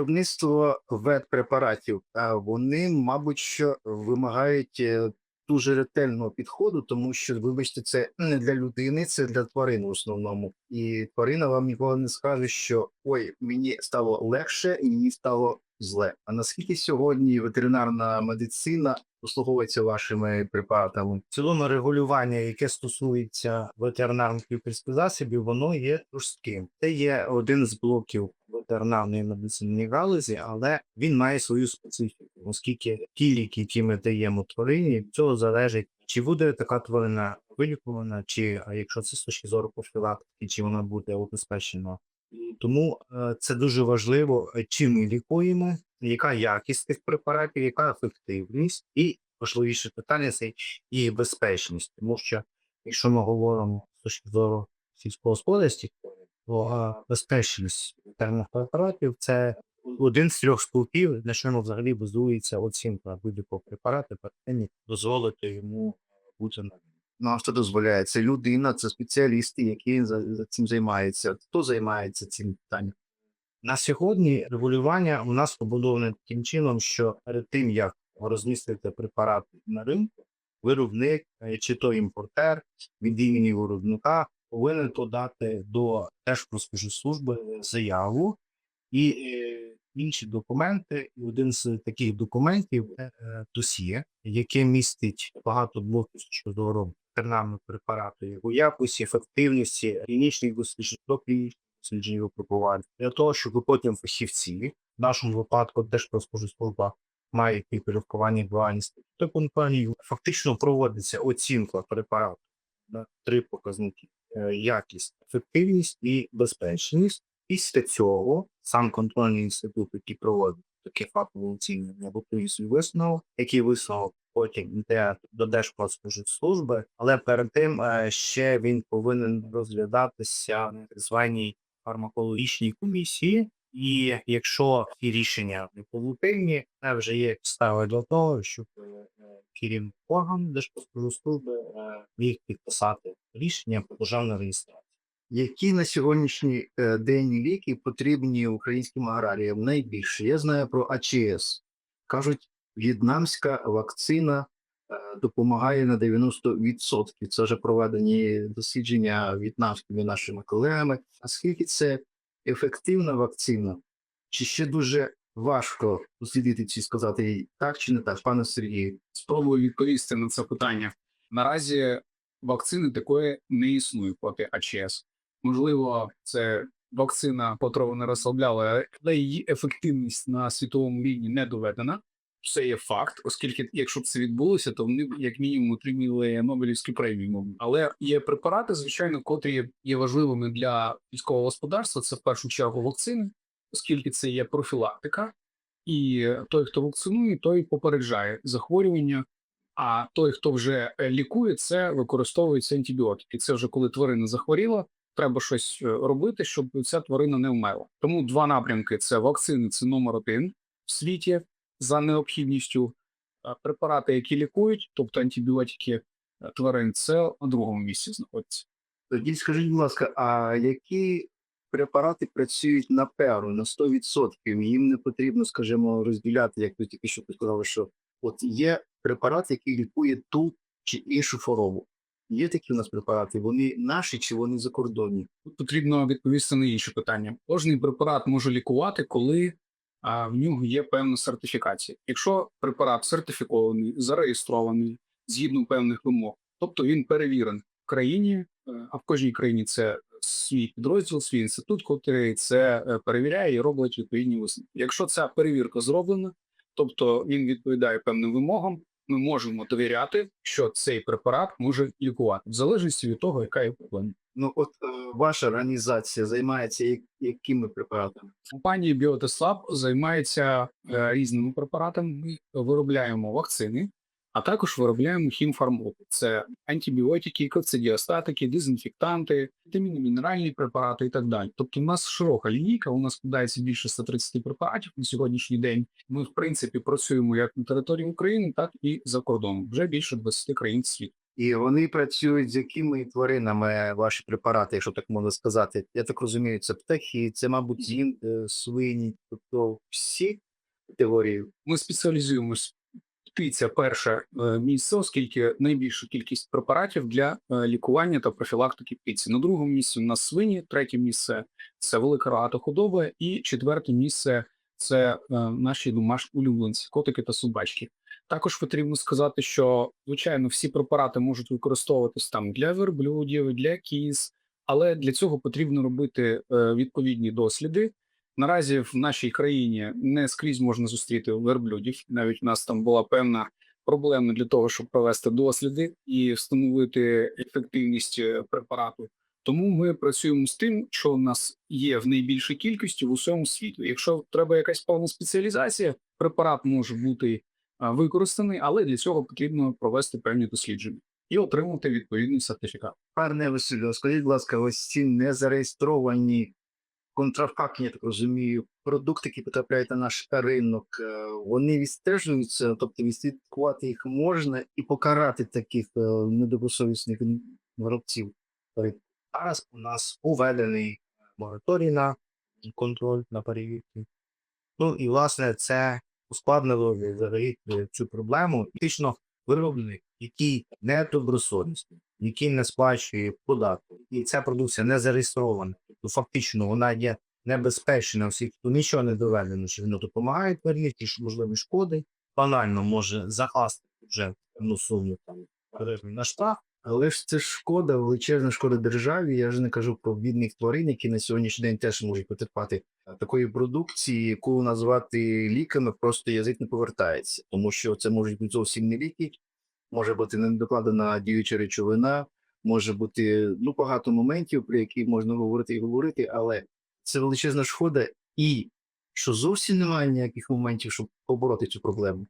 Виробництво ветпрепаратів, а вони, мабуть, що вимагають е, дуже ретельного підходу, тому що, вибачте, це не для людини, це для тварин в основному. І тварина вам ніколи не скаже, що ой, мені стало легше і мені стало зле. А наскільки сьогодні ветеринарна медицина послуговується вашими препаратами? В цілому регулювання, яке стосується ветеринарних лікарських засобів, воно є жорстким. Це є один з блоків ветеринарної медицини галузі, але він має свою специфіку, оскільки ті ліки, які ми даємо тварині, від цього залежить, чи буде така тварина вилікувана, чи а якщо це з точки зору профілактики, чи вона буде убезпечена. Тому е, це дуже важливо, е, чим ми лікуємо, яка якість тих препаратів, яка ефективність, і важливіше питання це і безпечність, тому що якщо ми говоримо з точки зору сільськогосподарських, безпечність ветеринарних препаратів це один з трьох стовпів, на чому взагалі базується оцінка будь-якого препарату, перед дозволити йому бути на Ну, а хто дозволяє? Це людина, це спеціалісти, які за, за цим займаються. Хто займається цим питанням? На сьогодні регулювання у нас побудоване таким чином, що перед тим, як розмістити препарат на ринку, виробник е, чи то імпортер від імені виробника повинен подати до Держпродспоживслужби заяву і е, інші документи. І один з таких документів е, досьє, яке містить багато блоків щодо ветеринарного препарату, його якості, ефективності, клінічних досліджень, доклінічних досліджень випробувань, для того, щоб потім фахівці, в нашому випадку Держпродспоживслужба має підпорядкування дуальності та компанії, фактично проводиться оцінка препарату на три показники: якість, ефективність і безпечність. Після цього сам контрольний інститут, який проводить таке фактове оцінювання, готує свій висновок, який висновок потім йде до Держпродспоживслужби, але перед тим е, ще він повинен розглядатися на так званій фармакологічній комісії. І якщо ці рішення не позитивні, це вже є підстави для того, щоб е, керівник орган Держпродспоживслужби е, міг підписати рішення про державну реєстрацію. Які на сьогоднішній е, день ліки потрібні українським аграріям найбільше? Я знаю про АЧС. Кажуть, в'єтнамська вакцина допомагає на 90%. Це вже проведені дослідження в'єтнамськими нашими колегами. А скільки це ефективна вакцина? Чи ще дуже важко дослідити чи сказати так чи не так, пане Сергію? Спробую відповісти на це питання. Наразі вакцини такої не існує проти АЧС. Можливо, це вакцина, котру вони розслабляли, але її ефективність на світовому рівні не доведена. Це є факт, оскільки, якщо б це відбулося, то вони як мінімум отримали Нобелівську премію. Але є препарати, звичайно, котрі є важливими для військового господарства. Це в першу чергу вакцини, оскільки це є профілактика, і той, хто вакцинує, той попереджає захворювання. А той, хто вже лікує, це використовується антибіотики. Це вже коли тварина захворіла, треба щось е, робити, щоб ця тварина не вмерла. Тому два напрямки: це вакцини, це номер один в світі за необхідністю. Препарати, які лікують, тобто антибіотики е, тварин, це на другому місці знаходиться. Тоді скажіть, будь ласка, а які препарати працюють на перу, на 100%? Їм не потрібно, скажімо, розділяти, як ви тільки що сказали, що от є препарат, який лікує ту чи іншу хворобу. Є такі у нас препарати, вони наші чи вони закордонні? Тут потрібно відповісти на інше питання. Кожний препарат може лікувати, коли в нього є певна сертифікація. Якщо препарат сертифікований, зареєстрований згідно певних вимог, тобто він перевірений в країні, е, а в кожній країні це свій підрозділ, свій інститут, який це е, перевіряє і робить відповідні висновки. Якщо ця перевірка зроблена, тобто він відповідає певним вимогам, ми можемо довіряти, що цей препарат може лікувати в залежності від того, яка є проблема. Ну, от е, ваша організація займається якими препаратами? Компанія Bioteslab займається е, різними препаратами. Ми виробляємо вакцини, а також виробляємо хімфармоки. Це антибіотики, коцидіостатики, дезінфектанти, вітамінні, мінеральні препарати і так далі. Тобто, у нас широка лінійка, у нас складається більше 130 препаратів на сьогоднішній день. Ми, в принципі, працюємо як на території України, так і за кордоном. Вже більше 20 країн світу. І вони працюють з якими тваринами ваші препарати, якщо так можна сказати. Я так розумію, це птахи, це, мабуть, зін, е, свині, тобто всі категорії. Ми спеціалізуємось. Птиця перше місце, оскільки найбільша кількість препаратів для е, лікування та профілактики птиці. На другому місці у нас свині, третє місце це велика рогата худоба, і четверте місце це е, наші домашні улюбленці, котики та собачки. Також потрібно сказати, що звичайно всі препарати можуть використовуватись там для верблюдів, для кіз, але для цього потрібно робити е, відповідні досліди. Наразі в нашій країні не скрізь можна зустріти верблюдів. Навіть у нас там була певна проблема для того, щоб провести досліди і встановити ефективність е, препарату. Тому ми працюємо з тим, що у нас є в найбільшій кількості в усьому світі. Якщо треба якась певна спеціалізація, препарат може бути використаний, але для цього потрібно провести певні дослідження і отримати відповідний сертифікат. Пане Василю, скажіть, будь ласка, ось ці незареєстровані контрафактні, я так розумію, продукти, які потрапляють на наш ринок, е, вони відстежуються, тобто відслідкувати їх можна і покарати таких е, недобросовісних виробців. Зараз у нас уведений мораторій на контроль на перевірки. Ну і власне це ускладнило взагалі е, цю проблему. Фактично виробник, який не добросовісний, який не сплачує податки, і ця продукція не зареєстрована, то фактично вона є небезпечна всіх, хто нічого не доведено, що воно допомагає перевірки, що можливі шкоди, банально може закласти вже ну, суму там на штраф. Але ж це шкода, величезна шкода державі. Я ж не кажу про бідних тварин, які на сьогоднішній день теж можуть потерпати такої продукції, яку назвати ліками, просто язик не повертається, тому що це можуть бути зовсім не ліки, може бути недокладена діюча речовина, може бути ну багато моментів, про які можна говорити і говорити, але це величезна шкода, і що зовсім немає ніяких моментів, щоб побороти цю проблему.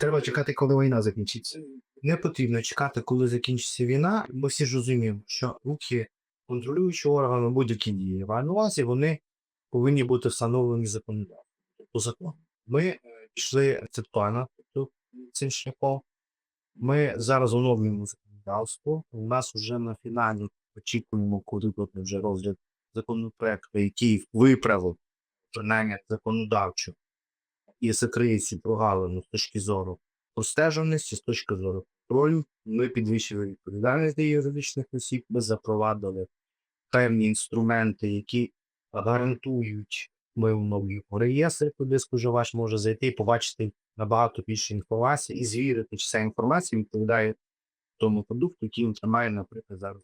Треба чекати, коли війна закінчиться. не потрібно чекати, коли закінчиться війна. Ми всі ж розуміємо, що руки контролюючого органу будь-які дії в увазі вони повинні бути встановлені законодавством. Закону. Ми е, пішли рецептуально тобто цим шляхом. Ми зараз оновлюємо законодавство. У нас вже на фіналі очікуємо, коли буде вже розгляд законопроекту, який виправив принаймні законодавчо і закриє цю прогалину з точки зору простежуваності, з точки зору контролю. Ми підвищили відповідальність для юридичних осіб, ми запровадили певні інструменти, які гарантують, оновлюємо реєстр, куди споживач може зайти і побачити набагато більше інформації і звірити, чи ця інформація відповідає тому продукту, який він тримає, наприклад, зараз.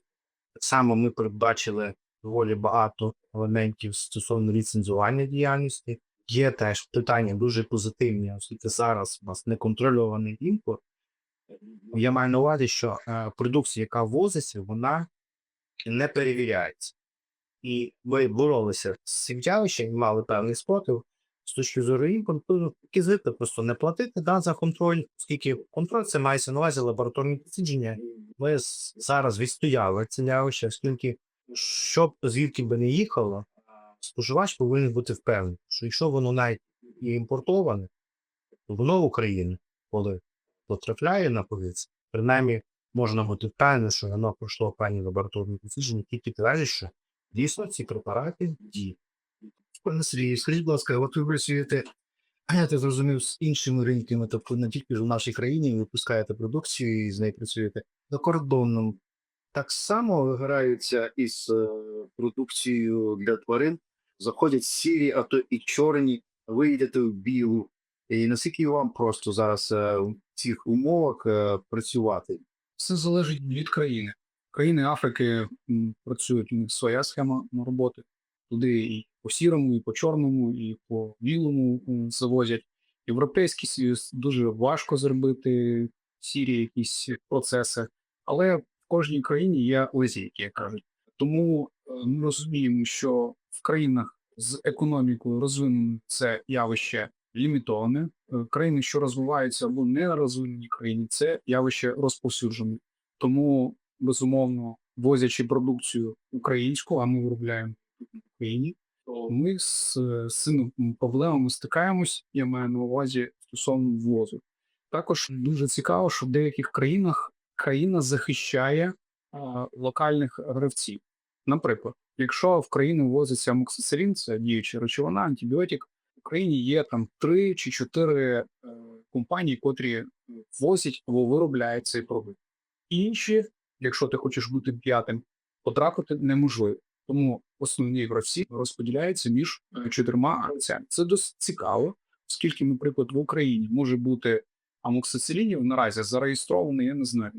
Так само ми передбачили доволі багато елементів стосовно ліцензування діяльності. Є теж питання дуже позитивні, оскільки зараз у нас неконтрольований імпорт. Я маю на увазі, що е, продукція, яка ввозиться, вона не перевіряється. І ми боролися з цим явищем і мали певний спротив з точки зору імпорту, ну, які звикли просто не платити да, за контроль, оскільки контроль це мається на увазі лабораторні дослідження. Ми зараз відстояли це явище, оскільки щоб звідки би не їхало, споживач повинен бути впевнений, що якщо воно навіть і імпортоване, то воно в Україну, коли потрапляє на полиці, принаймні можна бути впевненим, що воно пройшло певні лабораторні дослідження, які підтверджують, що дійсно ці препарати діють. Пане Сергію, скажіть, будь ласка, от ви працюєте, я так зрозумів, з іншими ринками, тобто не тільки в нашій країні, ви випускаєте продукцію і з нею працюєте за кордоном. Так само виграються із е, продукцією для тварин, заходять сірі, а то і чорні, ви йдете в білу. І наскільки вам просто зараз е, в цих умовах е, працювати? Все залежить від країни. Країни Африки працюють у них своя схема роботи. Туди і по сірому, і по чорному, і по білому завозять. Європейський Союз дуже важко зробити сірі якісь процеси, але в кожній країні є лазейки, як кажуть. Тому е, ми розуміємо, що в країнах з економікою розвиненим це явище лімітоване. Е, Країни, що розвиваються або не розвинені країни, це явище розповсюджене. Тому, безумовно, возячи продукцію українську, а ми виробляємо в Україні, то ми з, з цими проблемами стикаємось, я маю на увазі стосовно ввозу. Також дуже цікаво, що в деяких країнах країна захищає а, локальних гравців. Наприклад, якщо в країну ввозиться амоксицилін, це діюча речовина, антибіотик, в Україні є там три чи чотири е, компанії, котрі ввозять або виробляють цей продукт. Інші, якщо ти хочеш бути п'ятим, потрапити неможливо. Тому основні гравці розподіляються між е, чотирма гравцями. Це досить цікаво, оскільки, наприклад, в Україні може бути амоксицилінів наразі зареєстрований, я не знаю,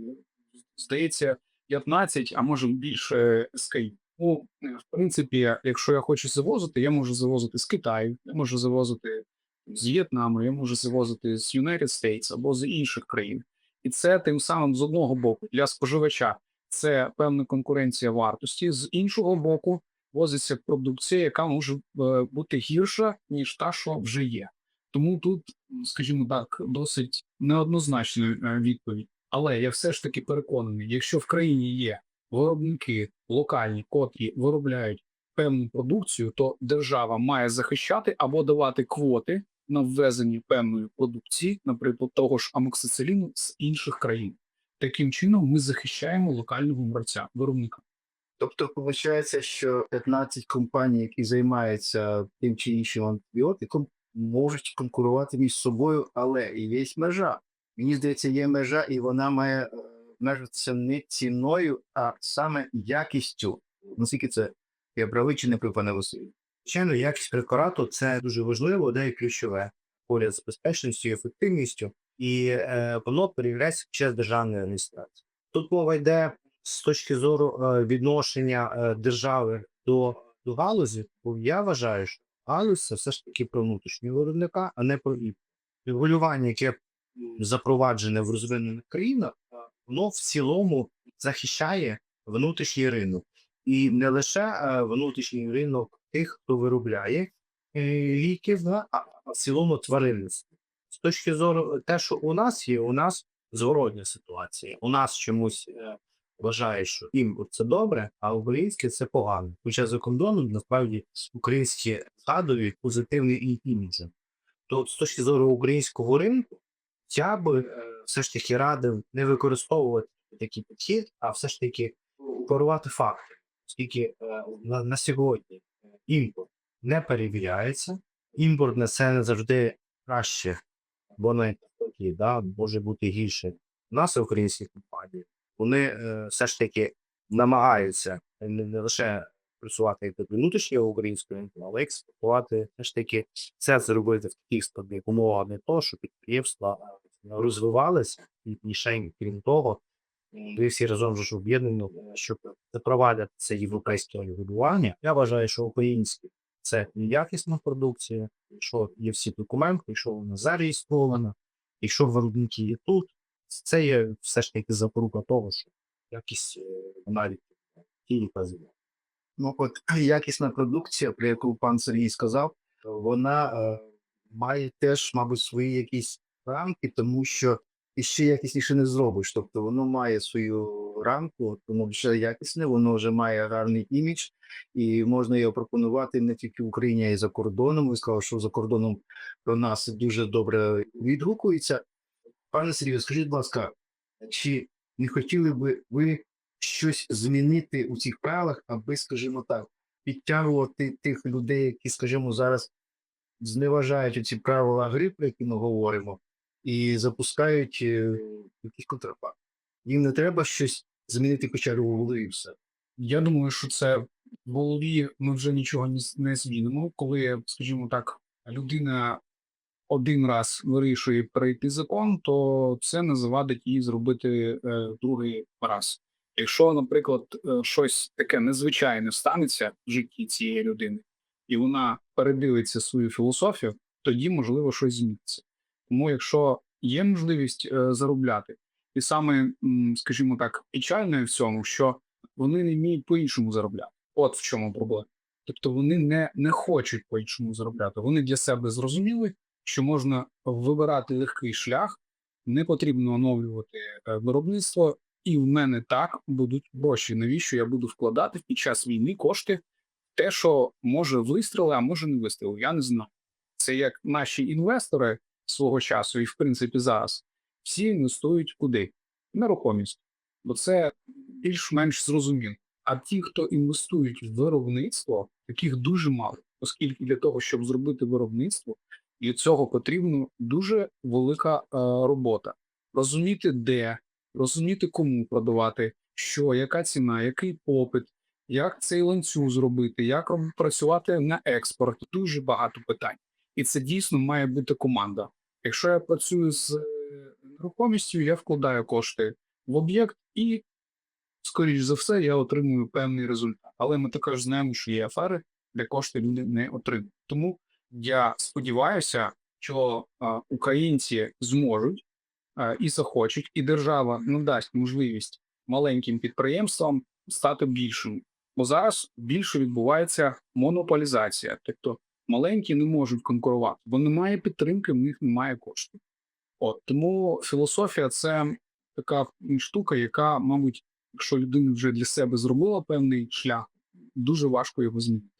здається, 15, а може більше СКІ. Ну, е, в принципі, якщо я хочу завозити, я можу завозити з Китаю, я можу завозити з В'єтнаму, я можу завозити з United States або з інших країн. І це тим самим з одного боку для споживача це певна конкуренція вартості, з іншого боку, возиться продукція, яка може е, бути гірша, ніж та, що вже є. Тому тут, скажімо так, досить неоднозначна е, відповідь. Але я все ж таки переконаний, якщо в країні є виробники локальні, котрі виробляють певну продукцію, то держава має захищати або давати квоти на ввезення певної продукції, наприклад, того ж амоксициліну з інших країн. Таким чином ми захищаємо локального гравця, виробника. Тобто, виходить, що 15 компаній, які займаються тим чи іншим антибіотиком, можуть конкурувати між собою, але і є межа. Мені здається, є межа, і вона має межитися не ціною, а саме якістю. Наскільки це я правий чи не правий, пане Василь? Звичайно, якість препарату це дуже важливо, де і ключове поряд з безпечністю і ефективністю, і е, воно перевіряється час державної реєстрації. Тут мова йде з точки зору е, відношення е, держави до, до галузі, бо я вважаю, що галузь це все ж таки про внутрішнього виробника, а не про імпорт. Регулювання, яке запроваджене в розвинених країнах, воно в цілому захищає внутрішній ринок. І не лише е, внутрішній ринок тих, хто виробляє е, ліків, а в цілому тваринництво. З точки зору те, що у нас є, у нас зворотня ситуація. У нас чомусь е, вважає, що імпорт це добре, а українське це погано. Хоча за кордоном насправді українські згадують позитивний і- імідж. То з точки зору українського ринку, я би е, все ж таки радив не використовувати такий підхід, а все ж таки корувати факти. Оскільки е, на, на сьогодні е, імпорт не перевіряється, імпорт несе не завжди краще, бо такі, да, може бути гірше. У нас українські компанії, вони е, все ж таки намагаються не, не лише працювати як внутрішнього українського ринку, але експортувати все ж таки це зробити в таких складних умовах не то, що підприємства розвивалися і, ще крім того, ви всі разом ж об'єднані, щоб запровадити це європейське регулювання. Я вважаю, що українське це якісна продукція, якщо є всі документи, якщо вона зареєстрована, якщо виробники є тут, це є все ж таки запорука того, що якість е, навіть тієї кази. Ну, от якісна продукція, про яку пан Сергій сказав, вона е, має теж, мабуть, свої якісь рамки, тому що і ще якісніше не зробиш. Тобто воно має свою рамку, тому вже якісне, воно вже має гарний імідж, і можна його пропонувати не тільки в Україні, а й за кордоном. Ви сказали, що за кордоном про нас дуже добре відгукується. Пане Сергію, скажіть, будь ласка, чи не хотіли би ви щось змінити у цих правилах, аби, скажімо так, підтягувати тих людей, які, скажімо, зараз зневажають ці правила гри, про які ми говоримо, і запускають е, якийсь контрабанд. Їм не треба щось змінити хоча голові і все. Я думаю, що це в голові ми вже нічого не, змінимо. Коли, скажімо так, людина один раз вирішує перейти закон, то це не завадить їй зробити е, другий раз. Якщо, наприклад, е, щось таке незвичайне станеться в житті цієї людини, і вона передивиться свою філософію, тоді можливо щось зміниться. Тому, якщо є можливість е, заробляти, і саме, скажімо так, печальне в цьому, що вони не вміють по-іншому заробляти. От в чому проблема. Тобто вони не, не хочуть по-іншому заробляти. Вони для себе зрозуміли, що можна вибирати легкий шлях, не потрібно оновлювати е, виробництво, і в мене так будуть гроші. Навіщо я буду вкладати під час війни кошти? Те, що може вистріли, а може не вистріли. Я не знаю. Це як наші інвестори свого часу, і в принципі зараз всі інвестують куди? Нерухомість. бо це більш-менш зрозуміло. А ті, хто інвестують в виробництво, таких дуже мало, оскільки для того, щоб зробити виробництво, і цього потрібна дуже велика е, робота. Розуміти, де, розуміти, кому продавати, що, яка ціна, який попит, як цей ланцюг зробити, як працювати на експорт. Дуже багато питань. І це дійсно має бути команда. Якщо я працюю з е, нерухомістю, я вкладаю кошти в об'єкт і, скоріш за все, я отримую певний результат. Але ми також знаємо, що є афери, де кошти люди не отримують. Тому я сподіваюся, що українці зможуть і захочуть, і держава надасть можливість маленьким підприємствам стати більшими. Бо зараз більше відбувається монополізація, тобто маленькі не можуть конкурувати, бо немає підтримки, в них немає коштів. От тому філософія це така штука, яка, мабуть, якщо людина вже для себе зробила певний шлях, дуже важко його змінити.